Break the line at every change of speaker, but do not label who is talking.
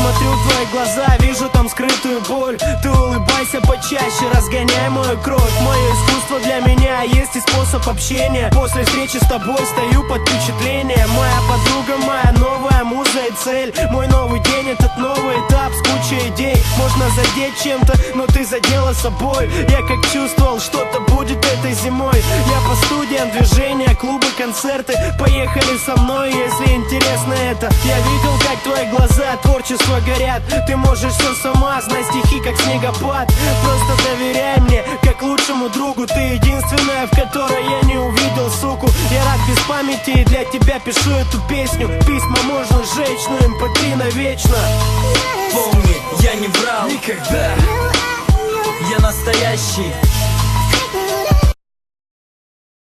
Смотрю в твои глаза, вижу там скрытую боль. Ты улыбайся почаще, разгоняй мою кровь. Мое искусство для меня есть и способ общения. После встречи с тобой стою под впечатлением. Моя подруга, моя новая муза и цель. Мой новый день, этот новый Можно задеть чем-то, но ты задела собой. Я как чувствовал, что-то будет этой зимой. Я по студиям, движения, клубы, концерты. Поехали со мной, если интересно это. Я видел, как твои глаза творчество горят. Ты можешь все сама, знай стихи, как снегопад. Просто доверяй мне, как лучшему другу. Ты единственная, в которой я не увидел суку. Я рад без памяти и для тебя пишу эту песню. Письма можно сжечь, но mp3 навечно
Никогда. Я настоящий